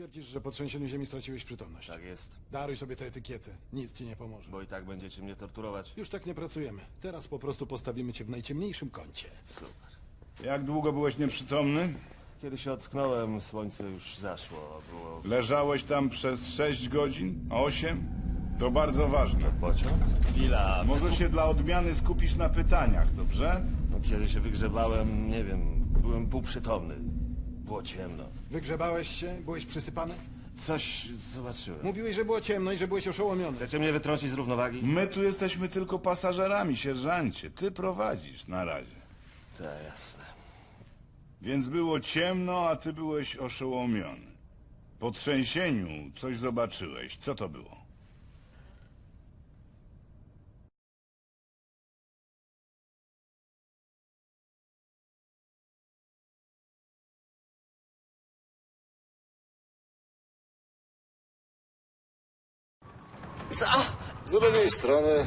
Twierdzisz, że po trzęsieniu ziemi straciłeś przytomność. Tak jest, Daruj sobie te etykiety. Nic ci nie pomoże. bo i tak będziecie mnie torturować. Już tak nie pracujemy. Teraz po prostu postawimy cię w najciemniejszym kącie. Super. Jak długo byłeś nieprzytomny? Kiedy się ocknąłem, słońce już zaszło. Było Leżałeś tam przez 6 godzin? 8? To bardzo ważne. pociąg. Chwila. Może się dla odmiany skupisz na pytaniach, dobrze? No, Kiedy się wygrzebałem, nie wiem, byłem półprzytomny. Było ciemno. Wygrzebałeś się? Byłeś przysypany? Coś zobaczyłem. Mówiłeś, że było ciemno i że byłeś oszołomiony. Chcecie mnie wytrącić z równowagi? My tu jesteśmy tylko pasażerami, sierżancie. Ty prowadzisz na razie. Tak, jasne. Więc było ciemno, a ty byłeś oszołomiony. Po trzęsieniu coś zobaczyłeś. Co to było? Z drugiej strony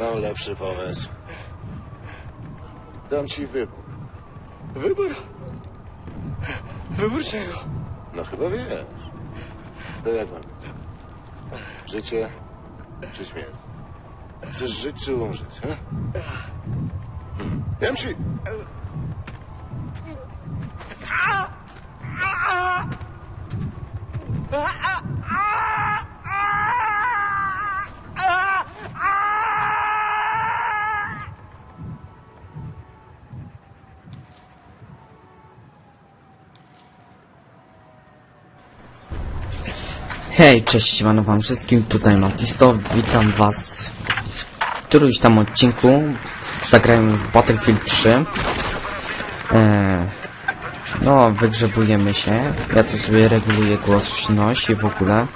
mam lepszy pomysł. Dam ci wybór. Wybór? Wybór czego? No chyba wiesz. To jak mam? Życie czy śmierć? Chcesz żyć czy umrzeć, he? Hmm. Dam Hej, cześć, siemano wam wszystkim, tutaj Matisto, witam was w którymś tam odcinku. Zagrajmy w Battlefield 3. Eee, no, wygrzebujemy się. Ja tu sobie reguluję głośność i w ogóle.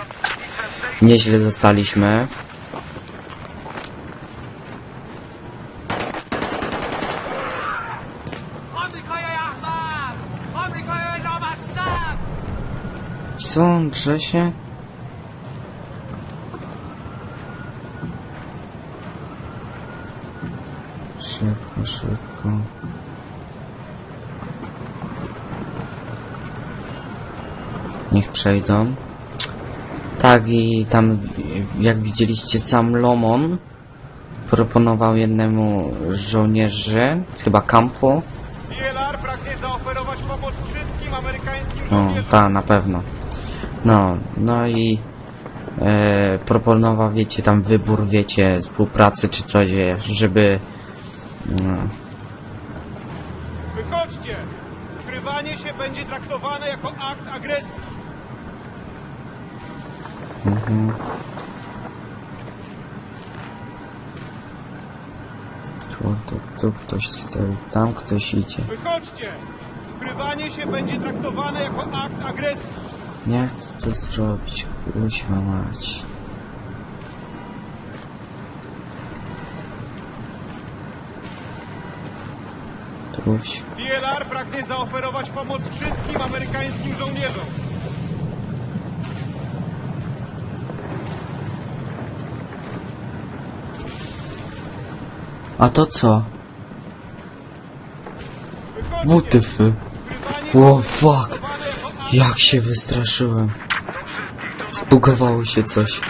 Nieźle dostaliśmy. Co, drze się? Szybko. Niech przejdą. Tak i tam, jak widzieliście, sam Lomon proponował jednemu żołnierzy, chyba kampu, DLR pragnie zaoferować pomoc wszystkim amerykańskim no, ta, na pewno. No, no i e, proponował, wiecie, tam wybór, wiecie, współpracy czy coś, żeby... No, Wychodźcie! Ukrywanie się będzie traktowane jako akt agresji. tu, tu, tu ktoś stoi, tam ktoś idzie. Wychodźcie! Ukrywanie się będzie traktowane jako akt agresji. Jak to zrobić, kuźwa mać. Truś. DLR pragnie zaoferować pomoc wszystkim amerykańskim żołnierzom. A to co? WTF? O fuck! Jak się wystraszyłem. Zbugowało się coś.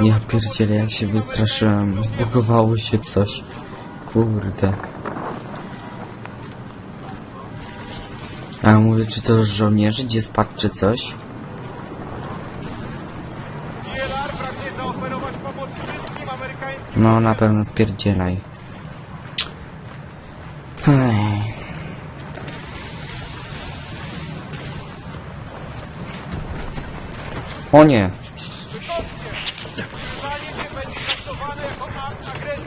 Ja pierdzielę jak się wystraszyłem. Zbugowało się coś. Kurde. A ja mówię, czy to żołnierzy, gdzie spadł, czy coś? No, na pewno spierdzielaj. Ej. O nie! Ukrywanie się będzie traktowane jako akt agresji.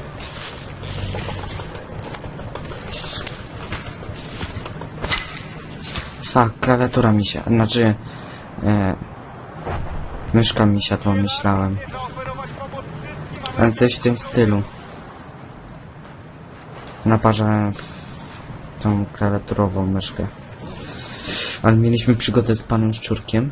Fuck, klawiatura mi się, znaczy... E, myszka mi siadła, myślałem. Ale coś w tym stylu. Naparzałem tą klawiaturową myszkę. Ale mieliśmy przygodę z panem Szczurkiem.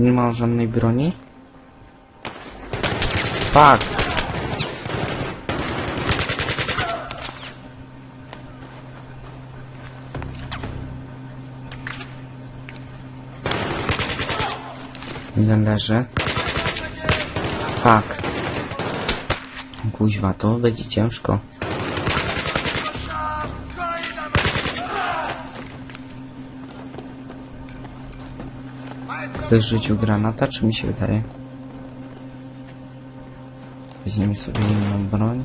Nie ma żadnej broni? Tak. Jeden leży. Tak. Kuźwa, to będzie ciężko. Chcesz rzucił granata, czy mi się wydaje? Weźmiemy sobie inną broń.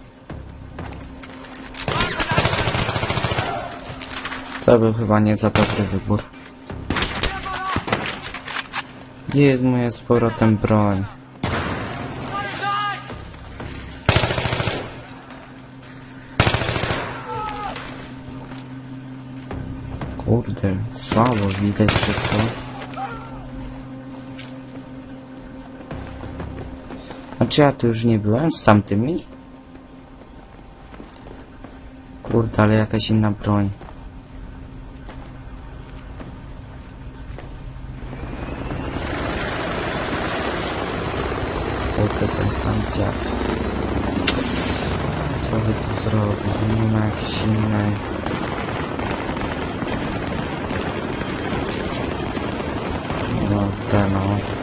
To był chyba nie za dobry wybór. Gdzie jest moja z powrotem broń? Kurde, słabo widać wszystko. Znaczy ja tu już nie byłem z tamtymi? Kurde, ale jakaś inna broń. Kurde, ten sam dziad. Co by tu zrobić? Nie ma jakiejś innej... No, te no.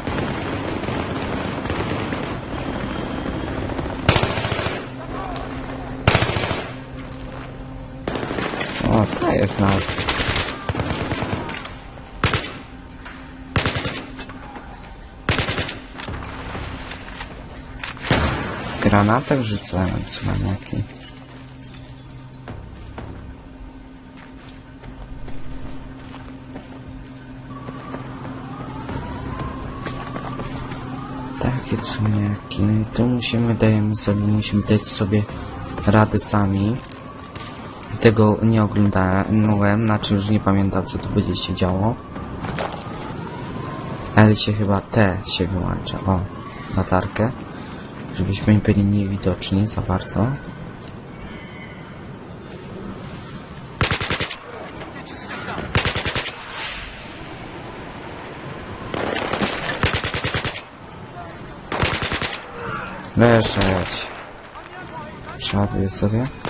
Jest nawet. Granatek rzucałem, cwaniaki. Takie cwaniaki. Tu musimy, dajemy sobie, musimy dać sobie rady sami. Tego nie oglądałem, znaczy już nie pamiętam co tu będzie się działo. Ale się chyba te się wyłącza. O, latarkę. Żebyśmy byli niewidoczni za bardzo. Leżeć. Przeładuję sobie.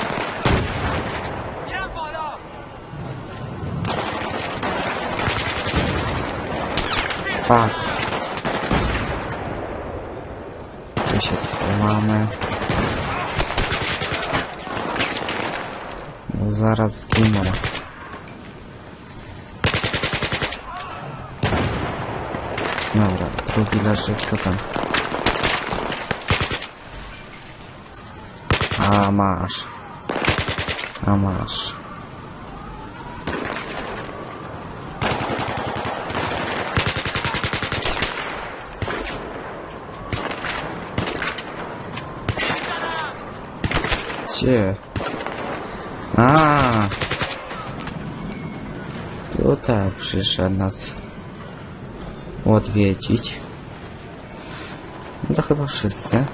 Fuck. Tu się schowamy. Bo zaraz zginę. Dobra, drugi leży, kto tam? A masz. A masz. Gdzie? A. Tutaj przyszedł nas odwiedzić. No to chyba wszyscy.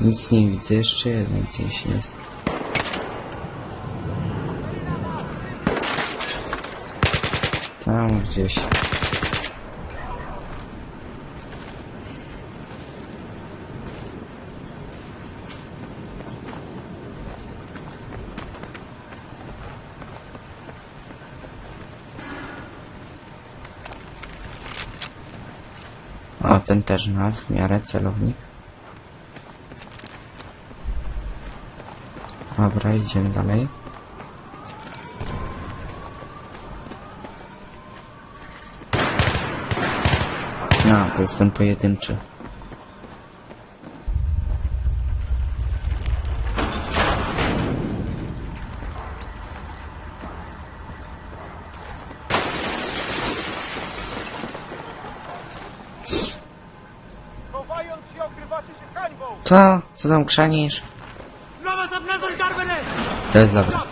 Nic nie widzę, jeszcze jeden gdzieś jest. Tam gdzieś. O, ten też ma w miarę celownik. Dobra, idziemy dalej. To jest ten pojedynczy. Co? Co tam krzanisz? To jest dobre.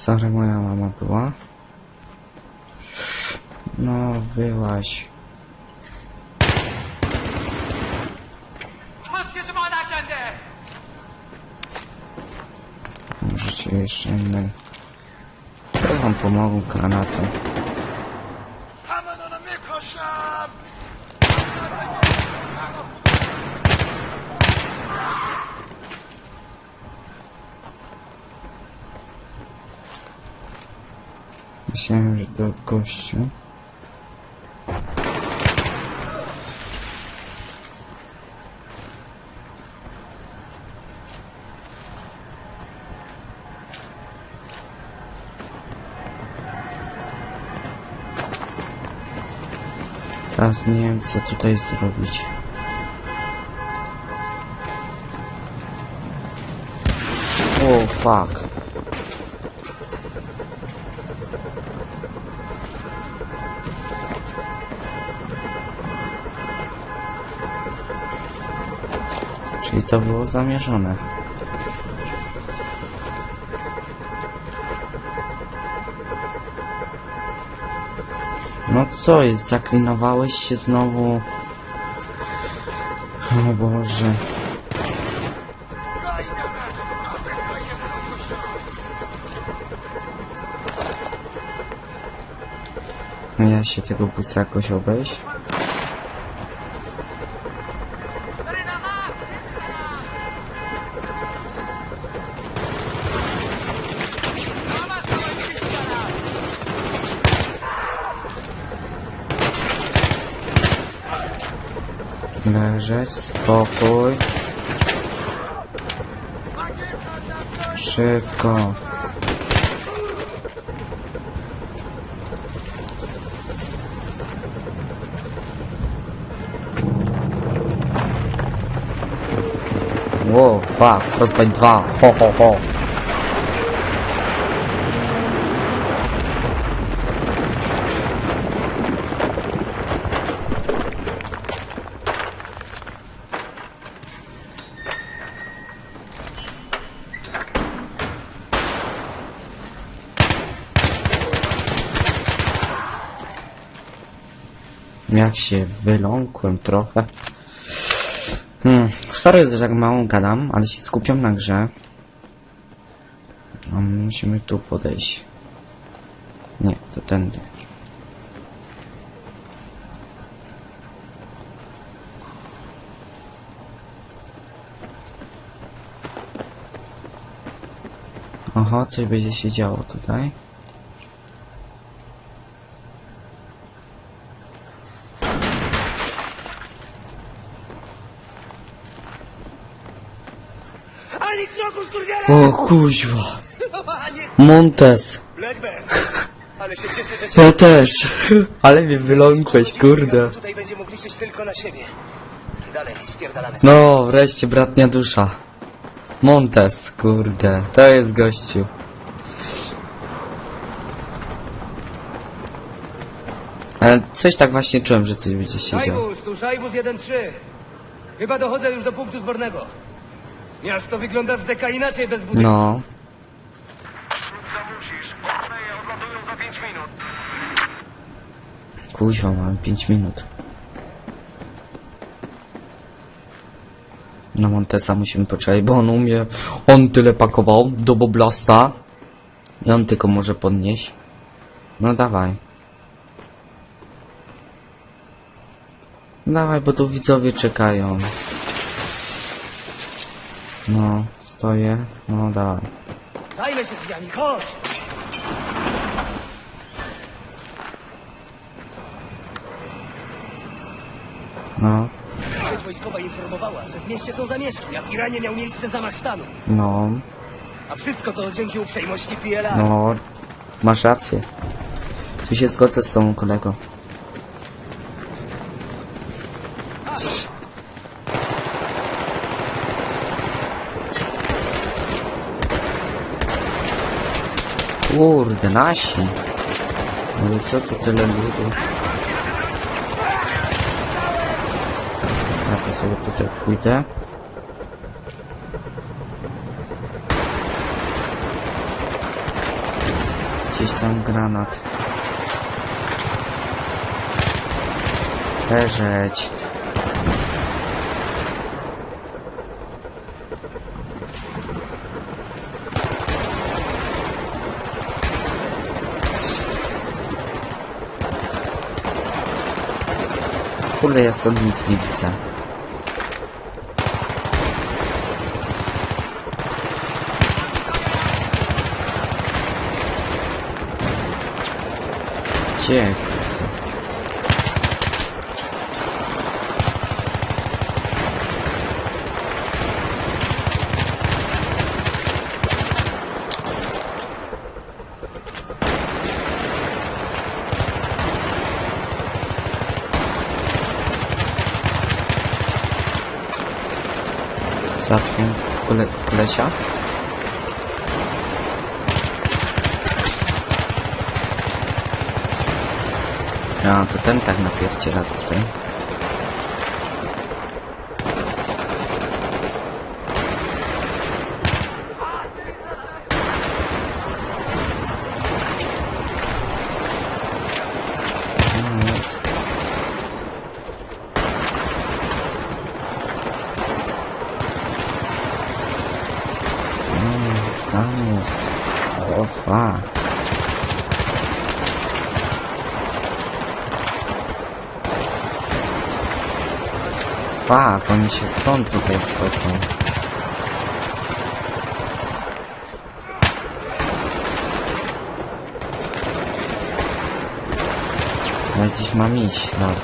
Sorry, moja mama była. No, byłaś. Możecie jeszcze inne. Co wam pomogą granatem? Myślałem, gościu. Teraz nie wiem co tutaj zrobić. O fuck. To było zamierzone. No co jest, zaklinowałeś się znowu? O Boże. Ja się tego buca jakoś obejść? Leżeć, spokój. Szybko. Wow, fuck, Frostbite 2, ho ho ho. Jak się wyląkłem trochę. Hmm, sorry, że tak mało gadam, ale się skupiam na grze. A musimy tu podejść. Nie, to tędy. Oho, coś będzie się działo tutaj. O kuźwa. Montes. Ale się cieszę, że cię... Ja też. Ale mnie wyląkłeś, kurde. Tutaj będzie mógł liczyć tylko na siebie. Dalej. No, wreszcie bratnia dusza. Montes, kurde. To jest gościu. Ale coś tak właśnie czułem, że coś będzie się działo. Szajbus, tu Szajbus 1-3. Chyba dochodzę już do punktu zbornego. Miasto wygląda z deka inaczej bez budynku. No. Kuźwa, mam 5 minut. Na Montesa musimy poczekać, bo on umie... On tyle pakował do Boblasta. I on tylko może podnieść. No dawaj. Dawaj, bo tu widzowie czekają. No, stoję. No dawaj. Zajmę się drzwiami, chodź! No, Sieć wojskowa informowała, że w mieście są zamieszki, a w Iranie miał miejsce zamach stanu. no, A wszystko to dzięki uprzejmości PLA. no. Masz rację. Tu się zgodzę z tą kolego. Kurde, nasi. No i co tu tyle ludu? Ja to sobie tutaj pójdę. Gdzieś tam granat. Leżeć. Kurde, ja stąd nic nie widzę. Gdzie? Załatwię kole kolesia. A, to ten tak napierdziela tutaj. No, jest. Mm, Tam jest. O, fuck. Fuck, oni się stąd tutaj schodzą. Ja gdzieś mam iść, dobra.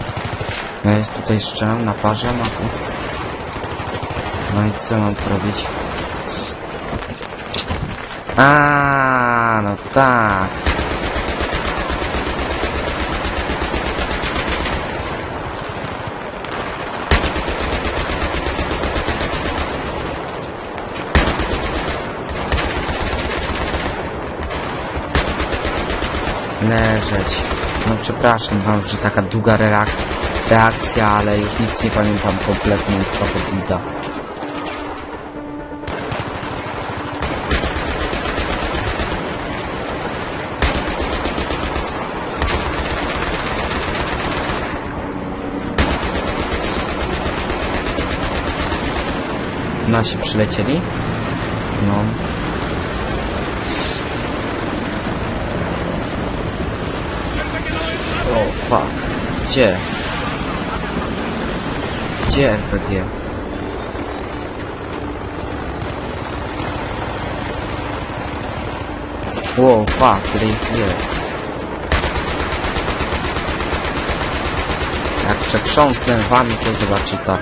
No ja tutaj strzelam na parze, na tu. No i co mam zrobić? A, no tak. Leżeć. No przepraszam wam, że taka długa reakcja, ale już nic nie pamiętam kompletnie z tego builda. Nasi przylecieli? No. O, fuck. Gdzie? Gdzie RPG? Wow, fuck, ich jest? Jak przekrząsnę wami, to zobaczy tak.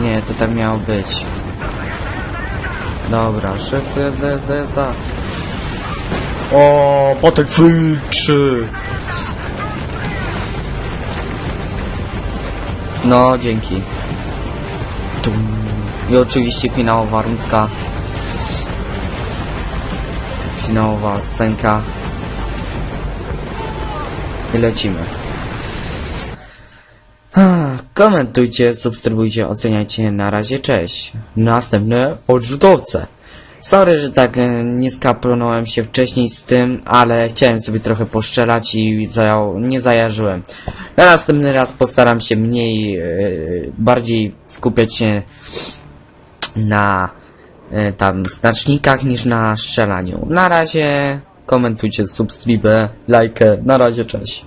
Nie, to tak miało być. Dobra, szybko jazda. O, Battlefield 3. No, dzięki. I oczywiście finałowa rundka. Finałowa scenka. I lecimy. Komentujcie, subskrybujcie, oceniajcie. Na razie, cześć. Następne odrzutowce. Sorry, że tak e, nie skapronąłem się wcześniej z tym, ale chciałem sobie trochę poszczelać i nie zajarzyłem. Na następny raz postaram się mniej, e, bardziej skupiać się na e, tam znacznikach niż na strzelaniu. Na razie komentujcie, subskrybę, lajkę. Na razie, cześć.